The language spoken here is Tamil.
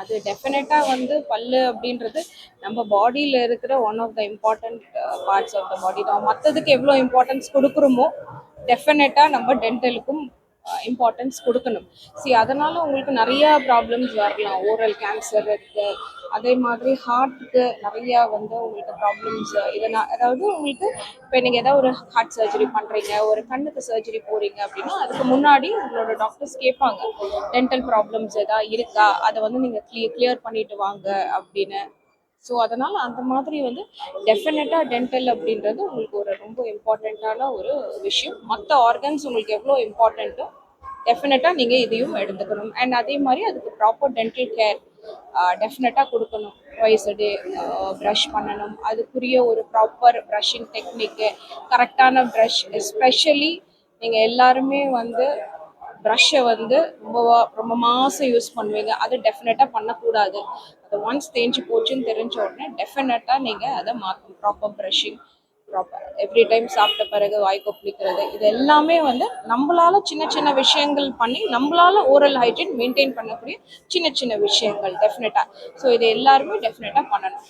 அது டெஃபினட்டாக வந்து பல்லு அப்படின்றது நம்ம பாடியில் இருக்கிற one of the important parts of the body தான். மற்றதுக்கு எவ்வளோ இம்பார்ட்டன்ஸ் கொடுக்குறோமோ டெஃபினட்டாக நம்ம டென்டலுக்கும் இம்பார்ட்டன்ஸ் கொடுக்கணும். சி அதனால் உங்களுக்கு நிறைய ப்ராப்ளம்ஸ் வரலாம். ஓரல் கேன்சர் இருக்கு. அதே மாதிரி ஹார்ட்டுக்கு நிறைய வந்து உங்களுக்கு ப்ராப்ளம்ஸ் இதனால் அதாவது உங்களுக்கு இப்போ நீங்கள் ஏதாவது ஒரு ஹார்ட் சர்ஜரி பண்ணுறீங்க ஒரு கண்ணுக்கு சர்ஜரி போகிறீங்க அப்படின்னா அதுக்கு முன்னாடி உங்களோட டாக்டர்ஸ் கேட்பாங்க. டென்டல் ப்ராப்ளம்ஸ் ஏதாவது இருக்கா? அதை வந்து நீங்கள் கிளியர் கிளியர் பண்ணிட்டு வாங்க அப்படின்னு. ஸோ அதனால் அந்த மாதிரி வந்து டெஃபினட்டாக டென்டல் அப்படின்றது உங்களுக்கு ஒரு ரொம்ப இம்பார்ட்டண்ட்டான ஒரு விஷயம். மற்ற ஆர்கன்ஸ் உங்களுக்கு எவ்வளோ இம்பார்ட்டண்ட்டோ டெஃபினட்டாக நீங்கள் இதையும் எடுத்துக்கணும். அண்ட் அதே மாதிரி அதுக்கு ப்ராப்பர் டென்டல் கேர் டெஃபினட்டாக கொடுக்கணும். வயசடு ப்ரஷ் பண்ணணும். அதுக்குரிய ஒரு ப்ராப்பர் ப்ரஷிங் டெக்னிக்கு கரெக்டான ப்ரஷ் எஸ்பெஷலி நீங்கள் எல்லாருமே வந்து ப்ரஷ்ஷை வந்து ரொம்ப ரொம்ப மாதம் யூஸ் பண்ணுவீங்க. அது டெஃபினட்டாக பண்ணக்கூடாது. அது ஒன்ஸ் தேஞ்சு போச்சுன்னு தெரிஞ்ச உடனே டெஃபினட்டாக நீங்கள் அதை மாற்றணும் proper brushing proper every time சாப்பிட்ட பிறகு வாய் கொப்பளிக்கிறது இது எல்லாமே வந்து நம்மளால சின்ன சின்ன விஷயங்கள் பண்ணி நம்மளால ஓரல் ஹைஜீன் மெயின்டைன் பண்ணக்கூடிய சின்ன சின்ன விஷயங்கள் டெஃபினட்டாக ஸோ இது எல்லாருமே டெஃபினட்டாக பண்ணணும்.